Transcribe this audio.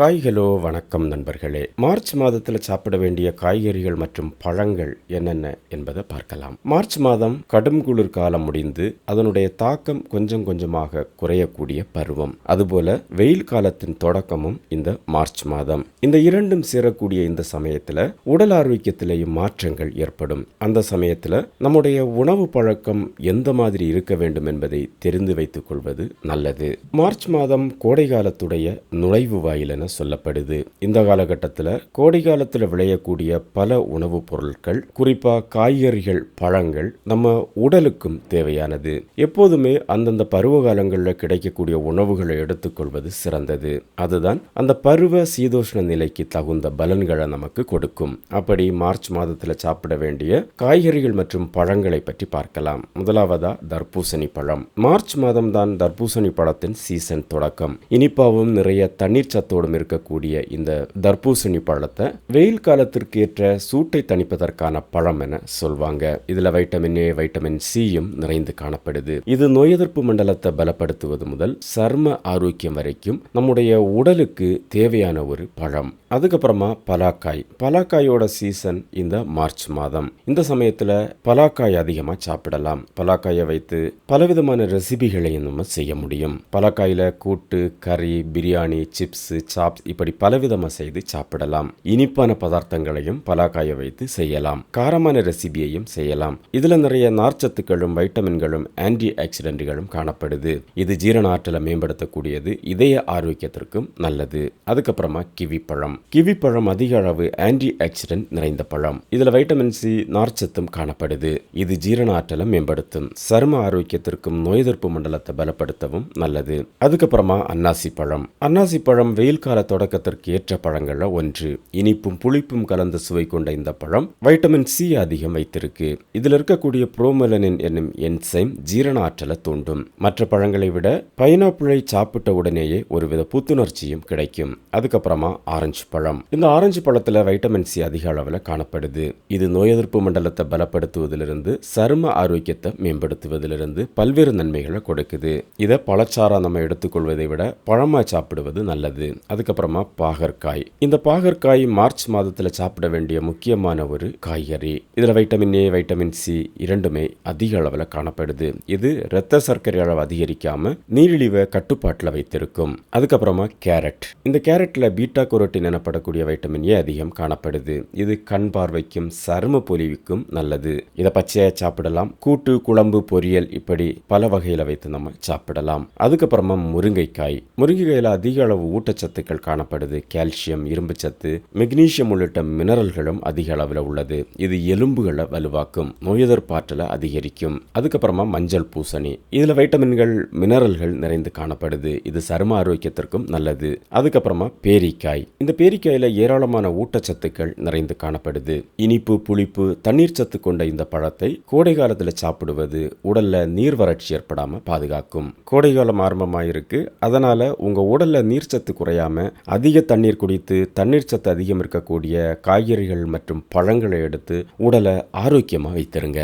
காய்களோ hello வணக்கம் நண்பர்களே. March மாதத்தில் சாப்பிட வேண்டிய காய்கறிகள் மற்றும் பழங்கள் என்னென்ன என்பதை பார்க்கலாம். மார்ச் மாதம் கடும் குளிர் காலம் முடிந்து அதனுடைய தாக்கம் கொஞ்சம் கொஞ்சமாக குறையக்கூடிய பருவம். அதுபோல வெயில் காலத்தின் தொடக்கமும் இந்த மார்ச் மாதம். இந்த இரண்டும் சேரக்கூடிய இந்த சமயத்தில் உடல் ஆரோக்கியத்திலேயும் மாற்றங்கள் ஏற்படும். அந்த சமயத்தில் நம்முடைய உணவு பழக்கம் எந்த மாதிரி இருக்க வேண்டும் என்பதை தெரிந்து வைத்துக் கொள்வது நல்லது. மார்ச் மாதம் கோடை காலத்துடைய நுழைவு வாயில் என சொல்லப்படுது. இந்த காலகட்டத்தில் கோடை காலத்தில் விளையக்கூடிய பல உணவுப் பொருட்கள் குறிப்பாக காய்கறிகள் பழங்கள் நம்ம உடலுக்கும் தேவையானது. எப்போதுமே அந்தந்த பருவ காலங்களில் கிடைக்கக்கூடிய உணவுகளை எடுத்துக்கொள்வது சிறந்தது. அதுதான் அந்த பருவ சீதோஷ்ண நிலைக்கு தகுந்த பலன்களை நமக்கு கொடுக்கும். அப்படி மார்ச் மாதத்தில் சாப்பிட வேண்டிய காய்கறிகள் மற்றும் பழங்களை பற்றி பார்க்கலாம். முதலாவதா தர்பூசணி பழம். மார்ச் மாதம் தான் தர்பூசணி பழத்தின் சீசன் தொடக்கம். இனிப்பாவும் நிறைய தண்ணீர் சத்தோடும் இருக்கக்கூடிய இந்த தர்பூசணி பழத்தை வெயில் காலத்திற்கு ஏற்ற சூட்டை தணிப்பதற்கான பழம் என சொல்வாங்க. இதுல வைட்டமின் ஏ வைட்டமின் சியும் நிறைந்து காணப்படுது. இது நோய் எதிர்ப்பு மண்டலத்தை பலப்படுத்துவது முதல் சர்ம ஆரோக்கியம் வரைக்கும் நம்முடைய உடலுக்கு தேவையான ஒரு பழம். அதுக்கப்புறமா பலாக்காய். பலாக்காயோட சீசன் இந்த மார்ச் மாதம். இந்த சமயத்துல பலாக்காய் அதிகமா சாப்பிடலாம். பலாக்காயை வைத்து பலவிதமான ரெசிபிகளையும் நம்ம செய்ய முடியும். பலாக்காயில கூட்டு கறி பிரியாணி சிப்ஸ் சாப்ஸ் இப்படி பலவிதமா செய்து சாப்பிடலாம். இனிப்பான பதார்த்தங்களையும் பலாக்காய வைத்து செய்யலாம். காரமான ரெசிபியையும் செய்யலாம். இதுல நிறைய நார்ச்சத்துக்களும் வைட்டமின்களும் ஆன்டி ஆக்சிடென்ட்களும் காணப்படுது. இது ஜீரண ஆற்றலை மேம்படுத்தக்கூடியது. இதய ஆரோக்கியத்திற்கும் நல்லது. அதுக்கப்புறமா கிவி பழம் கிவி பழம் அதிக அளவு ஆன்டி ஆக்சிடென்ட் நிறைந்த பழம். இதுல வைட்டமின் சி நார்ச்சத்தும் காணப்படுது. இது ஜீரண ஆற்றலை மேம்படுத்தும். சரும ஆரோக்கியத்திற்கும் நோய் எதிர்ப்பு மண்டலத்தை பலப்படுத்தவும் நல்லது. அதுக்கப்புறமா அன்னாசி பழம் அன்னாசி பழம் வெயில் மழைக்கால தொடக்கத்திற்கு ஏற்ற பழங்கள ஒன்று. இனிப்பும் புளிப்பும் கலந்த சுவை கொண்ட இந்த பழம் வைட்டமின் சி அதிகம் வைத்திருக்கு. இதுல இருக்கக்கூடிய புரோமெலனின் என்னும் என்சைம் ஜீரண ஆற்றலை தூண்டும். மற்ற பழங்களை விட பைனாப்பிளை சாப்பிட்ட உடனேயே ஒருவித புத்துணர்ச்சியும் கிடைக்கும். அதுக்கப்புறமா ஆரஞ்சு பழம். இந்த ஆரஞ்சு பழத்துல வைட்டமின் சி அதிக அளவில் காணப்படுது. இது நோய் எதிர்ப்பு மண்டலத்தை பலப்படுத்துவதிலிருந்து சரும ஆரோக்கியத்தை மேம்படுத்துவதிலிருந்து பல்வேறு நன்மைகளை கொடுக்குது. இதை பழச்சாரா நம்ம எடுத்துக்கொள்வதை விட பழமா சாப்பிடுவது நல்லது. அதுக்கப்புறமா பாகற்காய். இந்த பாகற்காய் மார்ச் மாதத்தில் சாப்பிட வேண்டிய முக்கியமான ஒரு காய்கறி. இதுல வைட்டமின் ஏ வைட்டமின் சி இரண்டுமே அதிக அளவில் காணப்படுது. இது இரத்த சர்க்கரை அளவு அதிகரிக்காம நீரிழிவை கட்டுப்பாட்டில் வைத்திருக்கும். அதுக்கப்புறமா கேரட். இந்த கேரட்ல பீட்டா குரோட்டின் எனப்படக்கூடிய வைட்டமின் ஏ அதிகம் காணப்படுது. இது கண் பார்வைக்கும் சரும பொலிவுக்கும் நல்லது. இதை பச்சையாக சாப்பிடலாம். கூட்டு குழம்பு பொரியல் இப்படி பல வகையில் வைத்து நம்ம சாப்பிடலாம். அதுக்கப்புறமா முருங்கைக்காய். முருங்கைக்காயில் அதிக அளவு ஊட்டச்சத்துக்கள் காணப்படுது கால்சியம் இரும்புச்சத்து மெக்னீசியம் உள்ளிட்ட மினரல்களும் அதிக அளவில் உள்ளது. இது எலும்புகளை வலுவாக்கும் நோய் எதிர்ப்பாற்றலை அதிகரிக்கும். அதுக்கப்புறமா மஞ்சள் பூசணி. இதுல வைட்டமின்கள் மினரல்கள் நிறைந்து காணப்படுது. இது சரும ஆரோக்கியத்திற்கும் நல்லது. அதுக்கப்புறமா பேரிக்காய். இந்த பேரிக்காயில ஏராளமான ஊட்டச்சத்துக்கள் நிறைந்து காணப்படுது. இனிப்பு புளிப்பு தண்ணீர் சத்து கொண்ட இந்த பழத்தை கோடை காலத்தில் சாப்பிடுவது உடல்ல நீர் வறட்சி ஏற்படாம பாதுகாக்கும். கோடை காலம் ஆரம்பமாயிருக்கு. அதனால உங்க உடல்ல நீர்ச்சத்து குறையாம அதிக தண்ணீர் குடித்து தண்ணீர் சத்து அதிகம் இருக்கக்கூடிய காய்கறிகள் மற்றும் பழங்களை எடுத்து உடலை ஆரோக்கியமாக வைத்திருங்க.